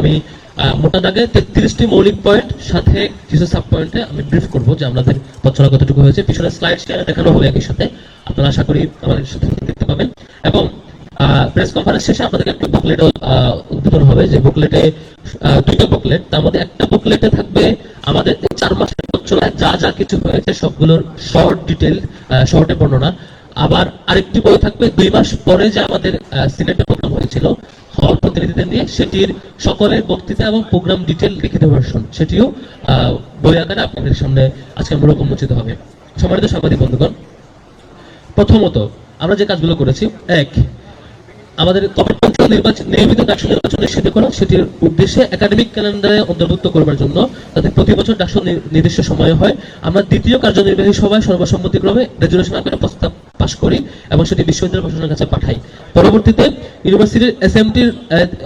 আমি মোটা দাগে তেত্রিশটি মৌলিক পয়েন্ট সাথে কিছু সাব পয়েন্টে আমি ব্রিফ করব যে আমাদের পথচলা কতটুকু হয়েছে। পিছনে স্লাইড শেয়ার দেখানো হবে একই সাথে। আপনারা আশা করি আমাদের সাথে দেখতে পাবেন। এবং প্রেস কনফারেন্স শেষে আপনাদের একটা বুকলেট উদ্বোধন হবে। যে বুকলেটে দুইটা বুকলেট তার মধ্যে একটা বুকলেটে থাকবে আমাদের চার মাসের পথচলায় যা যা কিছু হয়েছে, সবগুলোর শর্ট ডিটেল শর্টে বর্ণনা। আবার আরেকটি বই থাকবে। দুই মাস পরে যে আমাদের সিনেটে প্রোগ্রাম হয়েছিল নিয়ে সেটির সকলের বক্তৃতা এবং প্রোগ্রাম ডিটেল লিখিত ভার্সন সেটিও বই আকারে আপনাদের সামনে আজকে মূলক উন্মোচিত হবে। সম্মানিত বন্ধুগণ, প্রথমত আমরা যে কাজগুলো করেছি, এক, আমাদের কমিট পঞ্চায়েত নির্বাচন নিয়মিত ডাকসু নির্বাচন নিশ্চিত করা, সেটির উদ্দেশ্যে একাডেমিক ক্যালেন্ডারে অন্তর্ভুক্ত করবার জন্য যাতে প্রতি বছর ডাকসু নির্দিষ্ট সময় হয়। আমরা দ্বিতীয় কার্যনির্বাহী সভায় সর্বসম্মতিক্রমে রেজুলেশন আকারে প্রস্তাব পাশ করি এবং সেটি বিশ্ববিদ্যালয় প্রশাসনের কাছে পাঠাই। পরবর্তীতে ইউনিভার্সিটির এসএমটির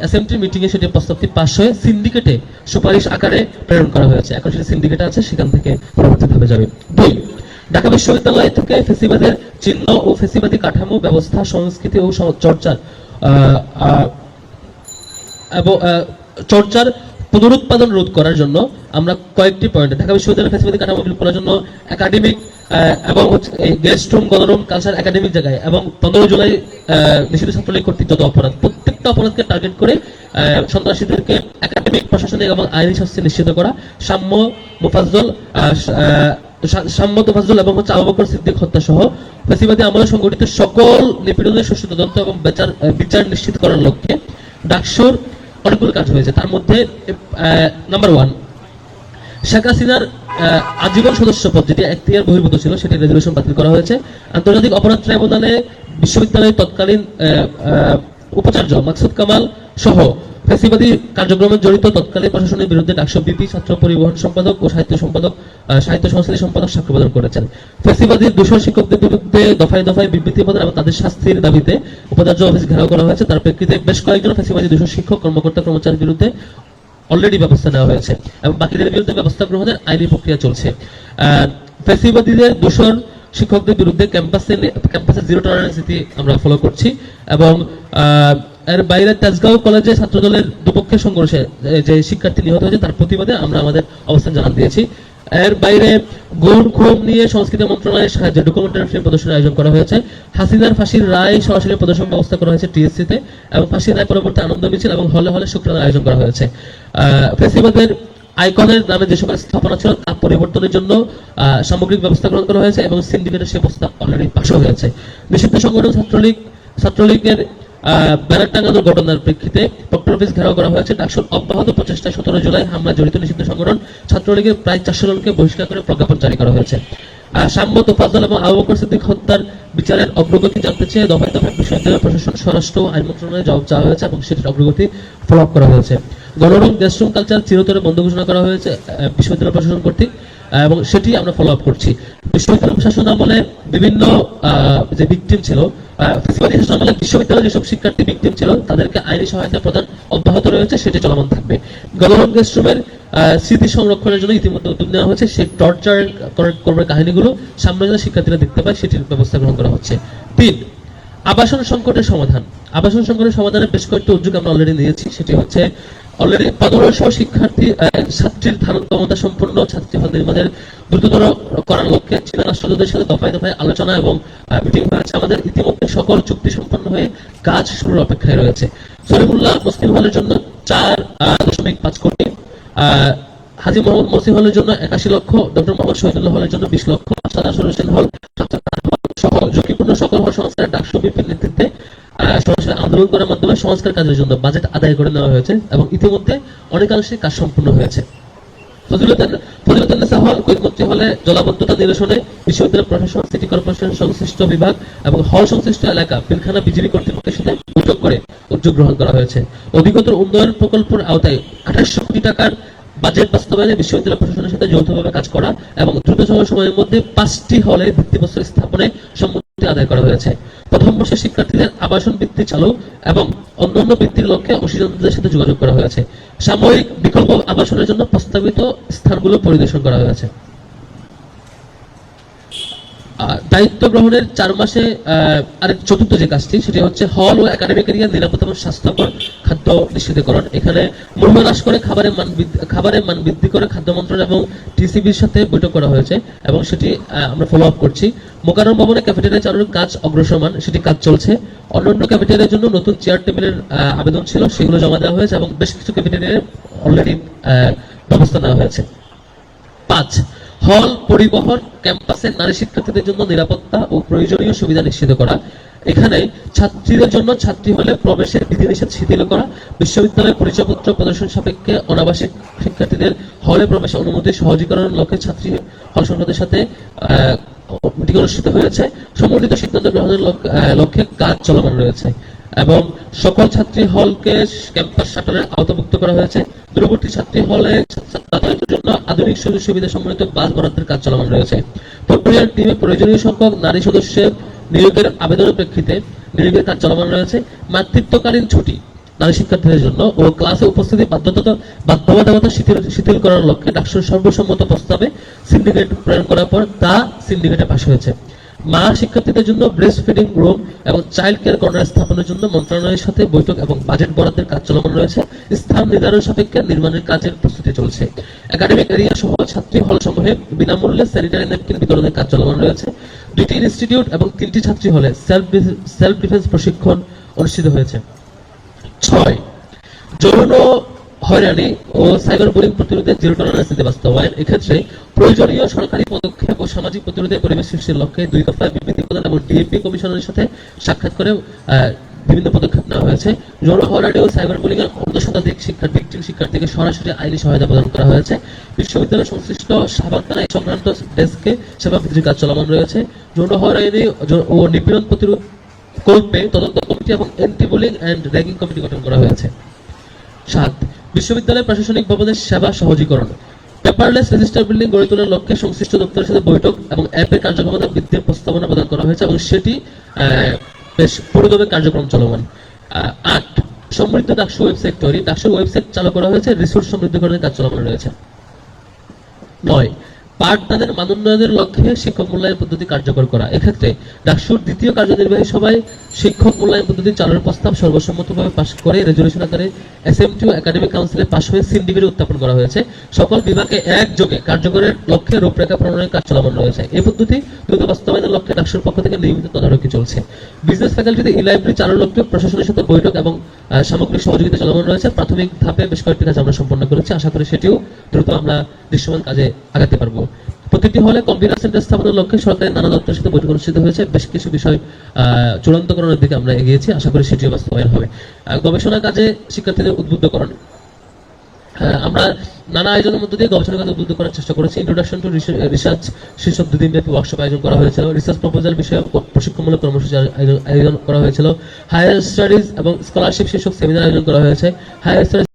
এসএমটির মিটিং এ সেটি প্রস্তাবটি পাশ হয়ে সিন্ডিকেটে সুপারিশ আকারে প্রেরণ করা হয়েছে। এখন সেটি সিন্ডিকেটে আছে, সেখান থেকে পরবর্তীভাবে যাবে। দুই, ঢাকা বিশ্ববিদ্যালয় থেকে ফেসিবাদের চিহ্ন ও ফেসিবাদী কাঠামো ব্যবস্থা, সংস্কৃতি ও চর্চার এবং চর্চার পুনরুৎপাদন রোধ করার জন্য আমরা কয়েকটি পয়েন্ট ঢাকা বিশ্ববিদ্যালয় ফেসিবাদী কাঠামো বিলোপ করার জন্য একাডেমিক এবং গেস্ট রুম গণরুম কালচার একাডেমিক জায়গায় এবং পনেরো জুলাই নিষিদ্ধ ছাত্রলীগ কর্তৃক যত অপরাধ। প্রত্যেকটা অপরাধকে টার্গেট করে সন্ত্রাসীদেরকে একাডেমিক প্রশাসনিক এবং আইনি শাস্তি নিশ্চিত করা। সাম্য মুফাজ্জল সাম্য মুফাজ্জল এবং হচ্ছে আবুবকর সিদ্দিক হত্যা সহ ফেসিবাদী আমলে সংগঠিত সকল নিপীড়নের সুষ্ঠু তদন্ত এবং বিচার নিশ্চিত করার লক্ষ্যে ডাকসুর অনেকগুলো কাজ হয়েছে। তার মধ্যে নাম্বার ওয়ান শেখ হাসিনার আজীবন সদস্য পদ যেটি এখতিয়ার বহির্ভূত ছিল, সেটি রেজলিউশন বাতিল করা হয়েছে। আন্তর্জাতিক অপরাধ ট্রাইব্যুনালে বিশ্ববিদ্যালয়ের তৎকালীন উপাচার্য মাকসুদ কামাল সহ ফেসিবাদী কার্যক্রমে জড়িত তৎকালীন প্রশাসনের বিরুদ্ধে ডাকসু বিপি, ছাত্র পরিবহন সম্পাদক ও সাহিত্য সম্পাদক সাহিত্য সংস্কৃতি সম্পাদক সাক্ষ্য প্রদান করেছেন। ফেসিবাদী দূষণ শিক্ষকদের বিরুদ্ধে দফায় দফায় বিবৃতি প্রদান এবং তাদের শাস্তির দাবিতে উপাচার্য অফিস ঘেরাও করা হয়েছে। তার প্রেক্ষিতে বেশ কয়েকজন ফেসিবাদী দূষণ শিক্ষক, কর্মকর্তা, কর্মচারীর বিরুদ্ধে অলরেডি ব্যবস্থা নেওয়া হয়েছে এবং বাকিদের বিরুদ্ধে ব্যবস্থা গ্রহণের আইনি প্রক্রিয়া চলছে। ফ্যাসিবাদীদের দূষণ শিক্ষকদের বিরুদ্ধে ক্যাম্পাসে ক্যাম্পাসে জিরো টলারেন্স নীতি আমরা ফলো করছি এবং এর বাইরে তেজগাঁও কলেজে ছাত্রদলের দুপক্ষের সংঘর্ষে যে- শিক্ষার্থী নিহত হয়েছে তার প্রতিবাদে আমরা আমাদের অবস্থান জানান দিয়েছি। এর বাইরে গুণ খুম নিয়ে সংস্কৃতি মন্ত্রণালয়ের সাহায্যে ডকুমেন্টারি ফিল্ম প্রদর্শনের আয়োজন করা হয়েছে। হাসিনার ফাঁসির রায় সরাসরি প্রদর্শন ব্যবস্থা করা হয়েছে টিএসসিতে এবং ফাঁসির রায় পরবর্তী আনন্দ মিছিল এবং হলে হলে শুক্রবার আয়োজন করা হয়েছে। ফেসিবাদের আইকনের নামে যে সকল স্থাপনা ছিল তা পরিবর্তনের জন্য সামগ্রিক ব্যবস্থা গ্রহণ করা হয়েছে এবং সিন্ডিকেটের সে প্রস্তাব অলরেডি পাশ হয়েছে। নিষিদ্ধ সংগঠন ছাত্রলীগ, ছাত্রলীগের টাঙানোর ঘটনার প্রেক্ষিতে ডক্টর অফিস ঘেরাও করা হয়েছে। ডাকসুর অব্যাহত সতেরো জুলাই হামলা জড়িত নিষিদ্ধ সংগঠন ছাত্রলীগের প্রায় চারশো জনকে বহিষ্কার করে প্রজ্ঞাপন জারি করা হয়েছে। এবং আবু সিদ্দিক হত্যার বিচারের অগ্রগতি জানতে চেয়ে দফায় দফায় বিশ্ববিদ্যালয় প্রশাসন স্বরাষ্ট্র আইন মন্ত্রণালয়ে জবাব চাওয়া হয়েছে এবং সেটির অগ্রগতি ফলো করা হয়েছে। গণরুম, গেস্টরুম, কালচার চিরতরে বন্ধ ঘোষণা করা হয়েছে বিশ্ববিদ্যালয় প্রশাসন কর্তৃক। এবং সেটি আমরা ফলো আপ করছি। বিশ্ববিদ্যালয় প্রশাসন আমলে বিভিন্ন যে ভিকটিম ছিল আমলে যেসব শিক্ষার্থী ভিকটিম ছিল তাদেরকে আইনি সহায়তা প্রদান অব্যাহত রয়েছে সেটি চলমান থাকবে। গণরুম আহ, স্মৃতি সংরক্ষণের জন্য ইতিমধ্যে উদ্যোগ নেওয়া হয়েছে। সেই টর্চার করার কাহিনীগুলো সামনে যেন শিক্ষার্থীরা দেখতে পায় সেটির ব্যবস্থা গ্রহণ করা হচ্ছে। তিন আবাসন সংকটের সমাধান। আবাসন সংকটের সমাধানের বেশ কয়েকটি উদ্যোগ আমরা অলরেডি নিয়েছি। সেটি হচ্ছে অলরেডি পনেরোশো শিক্ষার্থী ছাত্রীর ধারণ ক্ষমতা সম্পন্ন ছাত্রী নির্মাণের দ্রুততর করার লক্ষ্যে চীনা রাষ্ট্রদূতের সাথে দফায় দফায় আলোচনা এবং মিটিং হয়েছে। আমাদের ইতিমধ্যে সকল চুক্তি সম্পন্ন হয়ে কাজ শুরুর অপেক্ষায় রয়েছে। সরিমুল্লাহ মুসলিম হলের জন্য চার দশমিক পাঁচ কোটি হাজি মোহাম্মদ মসিহ হলের জন্য একাশি লক্ষ, ডক্টর মোহাম্মদ শহীদুল্লাহ হলের জন্য বিশ লক্ষ, আসাদ আসর হোসেন হল সহ ঝুঁকিপূর্ণ সকল হল সংস্কারের ডাকসু বিপির নেতৃত্বে আন্দোলন করার মাধ্যমে সংস্কার কাজের জন্য বাজেট আদায় করে নেওয়া হয়েছে এবং ইতিমধ্যে অনেকাংশে কাজ সম্পূর্ণ হয়েছে। সংশ্লিষ্ট বিভাগ এবং হল সংশ্লিষ্ট এলাকা, পিলখানা বিজিবি কর্তৃপক্ষের সাথে বৈঠক করে উদ্যোগ গ্রহণ করা হয়েছে। উন্নয়ন প্রকল্পের আওতায় আঠাশশো কোটি টাকার বাজেট বাস্তবায়নে বিশ্ববিদ্যালয় প্রশাসনের সাথে যৌথভাবে কাজ করা এবং দ্রুততম সময়ের মধ্যে পাঁচটি হলে ভিত্তিপ্রস্তর স্থাপনে সম্মতি আদায় করা হয়েছে। প্রথম বর্ষের শিক্ষার্থীদের আবাসন বৃত্তি চালু এবং অন্যান্য বৃত্তির লক্ষ্যে অংশীদারদের সাথে যোগাযোগ করা হয়েছে। সাময়িক বিকল্প আবাসনের জন্য প্রস্তাবিত স্থানগুলো পরিদর্শন করা হয়েছে। দায়িত্ব গ্রহণের চার মাসে আরেক চতুর্থ যে কাজটি, সেটি হচ্ছে হল ও একাডেমিক এরিয়া নিরাপত্তা এবং স্বাস্থ্যকর খাদ্য নিশ্চিতকরণ। এখানে মূল্য হ্রাস করে খাবারের মান খাবারের মান বৃদ্ধি করে খাদ্য মন্ত্রণালয় এবং টিসিবির সাথে বৈঠক করা হয়েছে এবং সেটি আমরা ফলো আপ করছি। মোকাররম ভবনে ক্যাফেটেরিয়া চালুর কাজ অগ্রসরমান সেটি কাজ চলছে। অন্যান্য ক্যাফেটেরিয়ার জন্য নতুন চেয়ার টেবিলের আবেদন ছিল, সেগুলো জমা দেওয়া হয়েছে এবং বেশ কিছু ক্যাফেটেরিয়ার অলরেডি ব্যবস্থা নেওয়া হয়েছে। পাঁচ হল পরিবহন ক্যাম্পাসে নারী শিক্ষার্থীদের জন্য নিরাপত্তা ও প্রয়োজনীয় সুবিধা নিশ্চিত করা। এখানে ছাত্রীদের জন্য ছাত্রী হলে প্রবেশের বিধিনিষেধ শিথিল করা। বিশ্ববিদ্যালয়ের পরিচয়পত্র প্রদর্শন সাপেক্ষে অনাবাসিক শিক্ষার্থীদের হলে প্রবেশে অনুমতি সহজীকরণের লক্ষ্যে ছাত্রী হল সংসদের সাথে মিটিং অনুষ্ঠিত হয়েছে। সমন্বিত সিদ্ধান্ত গ্রহণের লক্ষ্যে কাজ চলমান রয়েছে। এবং সকল ছাত্রী হলকে ক্যাম্পাস শাটলের আওতাভুক্ত করা হয়েছে। দূরবর্তী ছাত্রী হলে যাতায়াতের জন্য আধুনিক সুযোগ সুবিধা সম্বলিত বাস বরাদ্দের কাজ চলমান রয়েছে। প্রক্রিয়ার টিমে প্রয়োজনীয় সংখ্যক নারী সদস্যের নিয়োগের আবেদনের প্রেক্ষিতে নিয়োগের কাজ চলমান রয়েছে। মাতৃত্বকালীন ছুটি নারী শিক্ষার্থীদের জন্য ও ক্লাসে উপস্থিতি বাধ্যতা বাধ্যবাধকতা শিথিল শিথিল করার লক্ষ্যে ডাকসুর সর্বসম্মত প্রস্তাবে সিন্ডিকেট প্রেরণ করার পর তা সিন্ডিকেটে পাশ হয়েছে। মা শিক্ষার্থীদের জন্য ব্রেস্ট ফিডিং রুম এবং চাইল্ড কেয়ার কর্নার স্থাপনের জন্য মন্ত্রণালয়ের সাথে বৈঠক এবং বাজেট বরাদ্দের কাজ চলমান রয়েছে। স্থান নির্ধারণ সাপেক্ষে নির্মাণের কাজের প্রস্তুতি চলছে। একাডেমিক এরিয়া সহ ছাত্রী হল সমূহে বিনামূল্যে স্যানিটারি ন্যাপকিন বিতরণের কাজ চলমান রয়েছে। দুইটি ইনস্টিটিউট এবং তিনটি ছাত্রী হলে সেলফ সেলফ ডিফেন্স প্রশিক্ষণ অনুষ্ঠিত হয়েছে। ছয়, যৌন হয়রানি ও সাইবার বুলিং প্রতিরোধে জিরো টলারেন্স নীতি বাস্তবায়ন। এক্ষেত্রে প্রয়োজনীয় সরকারি পদক্ষেপ ও সামাজিক প্রতিরোধে পরিবেশ সৃষ্টির লক্ষ্যে দুই দফায় বিবৃতি প্রদান এবং ডিএপি কমিশনের সাথে সাক্ষাৎ করে বিভিন্ন পদক্ষেপ নেওয়া হয়েছে। যৌন হয়রানি ও সাইবার বুলিং এর অর্ধ শতাধিক শিক্ষার ভিকটিম শিক্ষার্থীকে সরাসরি আইনি সহায়তা প্রদান করা হয়েছে। বিশ্ববিদ্যালয় সংশ্লিষ্ট সাবাকানা এই সংক্রান্ত ডেস্কে সেবা বৃদ্ধির কাজ চলমান রয়েছে। যৌন হয়রানি ও নিপীড়ন প্রতিরোধ কল্পে তদন্ত কমিটি এবং anti bullying and ragging committee গঠন করা হয়েছে। সাত বিশ্ববিদ্যালয় প্রশাসনিক ভবনের সেবা সহজীকরণ, পেপারলেস রেজিস্টার বিল্ডিং গড়ে তোলার লক্ষ্যে সংশ্লিষ্ট দপ্তরের সাথে বৈঠক এবং অ্যাপের কার্যক্ষমতা বৃদ্ধির প্রস্তাবনা প্রদান করা হয়েছে এবং সেটি বেশ পুরোদমে কার্যক্রম চলমান। আট, সমৃদ্ধ ডাকসু ওয়েবসাইট তৈরি। ডাকসুর ওয়েবসাইট চালু করা হয়েছে, রিসোর্স সমৃদ্ধকরণের কাজ চলমান রয়েছে। নয়, পাঠদানের মানোন্নয়নের লক্ষ্যে শিক্ষক মূল্যায়ন পদ্ধতি কার্যকর করা। এক্ষেত্রে ডাকসুর দ্বিতীয় কার্যনির্বাহী সভায় শিক্ষক মূল্যায়ন পদ্ধতি চালুর প্রস্তাব সর্বসম্মতভাবে পাশ করে রেজলিউশন আকারে এসএমটি একাডেমিক কাউন্সিলে পাশ হয়ে সিন্ডিকেটে উত্থাপন করা হয়েছে। সকল বিভাগে একযোগে কার্যকরের লক্ষ্যে রূপরেখা প্রণয়নের কাজ চলমান রয়েছে। এই পদ্ধতি দ্রুত বাস্তবায়নের লক্ষ্যে ডাকসুর পক্ষ থেকে নিয়মিত তদারকি চলছে। বিজনেস ফ্যাকাল্টিতে ই লাইব্রেরি চালুর লক্ষ্যে প্রশাসনের সাথে বৈঠক এবং সামগ্রিক সহযোগিতা চলমান রয়েছে। প্রাথমিক ধাপে বেশ কয়েকটি কাজ আমরা সম্পন্ন করেছি। আশা করি সেটিও দ্রুত আমরা দৃশ্যমান কাজে আগাতে পারব। প্রতিটি হলে কম্পিউটার সেন্টার স্থাপনের লক্ষ্যে সরকারের নানা দপ্তরের সাথে বৈঠক অনুষ্ঠিত হয়েছে। বেশ কিছু বিষয় চূড়ান্তকরণের দিকে আমরা এগিয়েছি। আশা করি সেটিও বাস্তবায়ন হবে। গবেষণা কাজে শিক্ষার্থীদের উদ্বুদ্ধকরণ। আমরা নানা আয়োজনের মধ্যে দিয়ে গবেষণা কাজ উদ্বুদ্ধ করার চেষ্টা করেছি। ইন্ট্রোডাকশন টু রিসার্চ শীর্ষক দুদিন ব্যাপী ওয়ার্কশপ আয়োজন করা হয়েছিল। রিসার্চ প্রপোজাল বিষয়ে প্রশিক্ষণমূলক কর্মসূচি আয়োজন করা হয়েছিল। হায়ার স্টাডিজ এবং স্কলারশিপ শীর্ষক সেমিনার আয়োজন করা হয়েছে। Higher studies